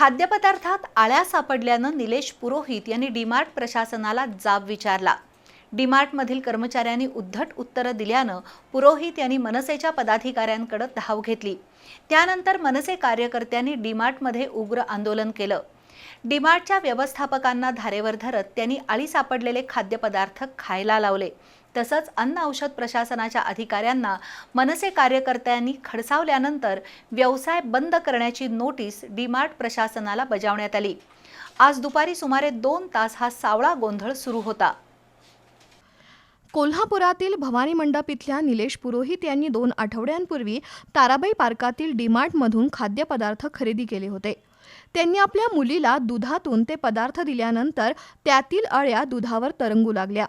खाद्यपदार्थात आळ्या सापडल्यानं निलेश पुरोहित यांनी डीमार्ट प्रशासनाला जाब विचारला. डीमार्टमधील कर्मचाऱ्यांनी उद्धट उत्तरं दिल्यानं पुरोहित यांनी मनसेच्या पदाधिकाऱ्यांकडे धाव घेतली. त्यानंतर मनसे कार्यकर्त्यांनी डीमार्टमध्ये उग्र आंदोलन केलं. डीमार्टच्या व्यवस्थापकांना धारेवर धरत त्यांनी आळी सापडलेले खाद्यपदार्थ खायला लावले. तसंच अन्न औषध प्रशासनाच्या अधिकाऱ्यांना मनसे कार्यकर्त्यांनी खडसावल्यानंतर व्यवसाय बंद करण्याची नोटीस डीमार्ट प्रशासनाला बजावण्यात आली. आज दुपारी सुमारे दोन तास हा सावळा गोंधळ सुरू होता. कोल्हापुरातील भवानी मंडप इथल्या निलेश पुरोहित यांनी दोन आठवड्यांपूर्वी ताराबाई पार्कातील डीमार्टमधून खाद्यपदार्थ खरेदी केले होते. त्यांनी आपल्या मुलीला दुधातून ते पदार्थ दिल्यानंतर त्यातील अळ्या दुधावर तरंगू लागल्या.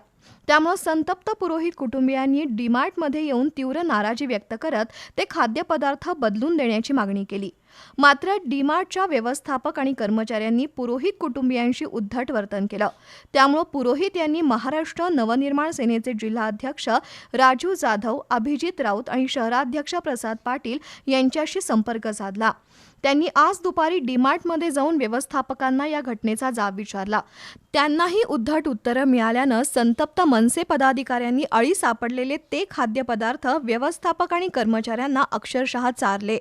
त्यामुळे संतप्त पुरोहित कुटुंबियांनी डीमार्टमध्ये येऊन तीव्र नाराजी व्यक्त करत ते खाद्यपदार्थ बदलून देण्याची मागणी केली. मात्र डीमार्टच्या व्यवस्थापक आणि कर्मचाऱ्यांनी पुरोहित कुटुंबियांशी उद्धट वर्तन केलं. त्यामुळं पुरोहित यांनी महाराष्ट्र नवनिर्माण सेनेचे जिल्हाध्यक्ष राजू जाधव अभिजित राऊत आणि शहराध्यक्ष प्रसाद पाटील यांच्याशी संपर्क साधला. त्यांनी आज दुपारी डीमार्टमध्ये जाऊन व्यवस्थापकांना या घटनेचा जाब विचारला. त्यांनाही उद्धट उत्तरं मिळाल्यानं संतप्त मनसे पदाधिकाऱ्यांनी अळी सापडलेले ते खाद्यपदार्थ व्यवस्थापक आणि कर्मचाऱ्यांना अक्षरशः चारले.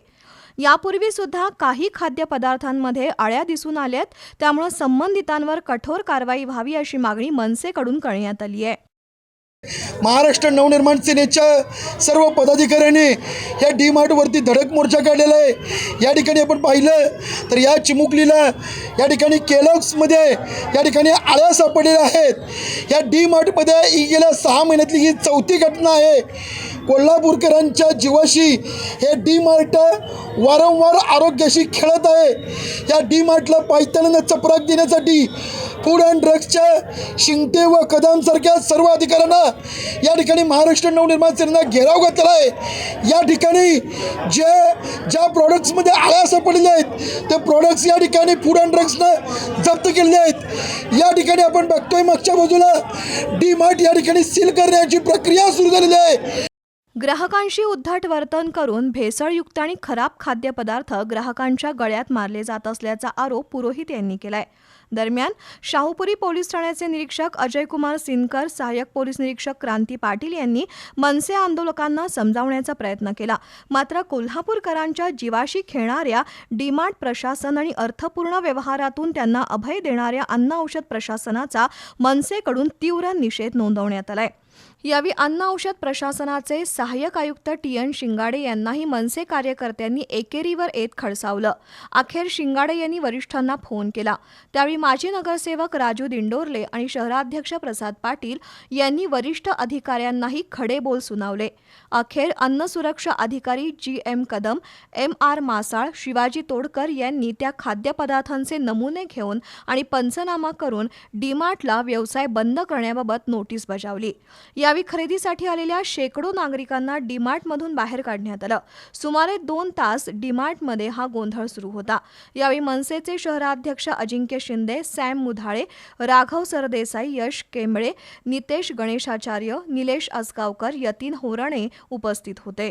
यापूर्वी सुद्धा काही खाद्यपदार्थांमध्ये अळ्या दिसून आल्यात त्यामुळं संबंधितांवर कठोर कारवाई व्हावी अशी मागणी मनसेकडून करण्यात आली आहे महाराष्ट्र नवनिर्माण सेनेच्या सर्व पदाधिकाऱ्यांनी या डी मार्टवरती धडक मोर्चा काढलेला आहे. या ठिकाणी आपण पाहिलं तर या चिमुकलीला या ठिकाणी केलॉक्समध्ये या ठिकाणी आळ्या सापडलेल्या आहेत. या डी मार्टमध्ये गेल्या सहा महिन्यातली ही चौथी घटना आहे. कोल्हापूरकरांच्या जीवाशी हे डी मार्ट वारंवार आरोग्याशी खेळत आहे. या डी मार्टला पायताना चपराक देण्यासाठी फूड अँड ड्रग्सच्या शिंगटे व कदमसारख्या सर्व अधिकाऱ्यांना या ठिकाणी महाराष्ट्र नवनिर्माण सेनेनं घेराव घातलेला आहे. या ठिकाणी जे ज्या प्रॉडक्ट्समध्ये आळ्या सापडलेल्या आहेत ते प्रॉडक्ट्स या ठिकाणी फूड अँड ड्रग्सनं जप्त केलेले आहेत. या ठिकाणी आपण बघतोय मागच्या बाजूला डी मार्ट या ठिकाणी सील करण्याची प्रक्रिया सुरू झालेली आहे. ग्राहकांशी उद्धट वर्तन करून भेसळयुक्त आणि खराब खाद्यपदार्थ ग्राहकांच्या गळ्यात मारले जात असल्याचा आरोप पुरोहित यांनी केलाय. दरम्यान शाहूपुरी पोलीस ठाण्याचे निरीक्षक अजयकुमार सिनकर सहाय्यक पोलीस निरीक्षक क्रांती पाटील यांनी मनसे आंदोलकांना समजावण्याचा प्रयत्न केला. मात्र कोल्हापूरकरांच्या जीवाशी खेळणाऱ्या डीमार्ट प्रशासन आणि अर्थपूर्ण व्यवहारातून त्यांना अभय देणाऱ्या अन्न औषध प्रशासनाचा मनसेकडून तीव्र निषेध नोंदवण्यात आलाय. यावेळी अन्न औषध प्रशासनाचे सहाय्यक आयुक्त टी एन शिंगाडे यांनाही मनसे कार्यकर्त्यांनी एकेरीवर येत खडसावलं. अखेर शिंगाडे यांनी वरिष्ठांना फोन केला. त्यावेळी माजी नगरसेवक राजू दिंडोरले आणि शहराध्यक्ष प्रसाद पाटील यांनी वरिष्ठ अधिकाऱ्यांनाही खडे बोल सुनावले. अखेर अन्न सुरक्षा अधिकारी G M Kadam M R Masal Shivaji Todkar यांनी त्या खाद्यपदार्थांचे नमुने घेऊन आणि पंचनामा करून डीमार्टला व्यवसाय बंद करण्याबाबत नोटीस बजावली. यावेळी खरेदीसाठी आलेल्या शेकडो नागरिकांना डीमार्टमधून बाहेर काढण्यात आलं. सुमारे दोन तास डीमार्टमध्ये हा गोंधळ सुरू होता. यावेळी मनसेचे शहराध्यक्ष अजिंक्य शिंदे सॅम मुधाळे राघव सरदेसाई यश केंबळे नितेश गणेशाचार्य निलेश आसगावकर यतीन होरणे उपस्थित होते.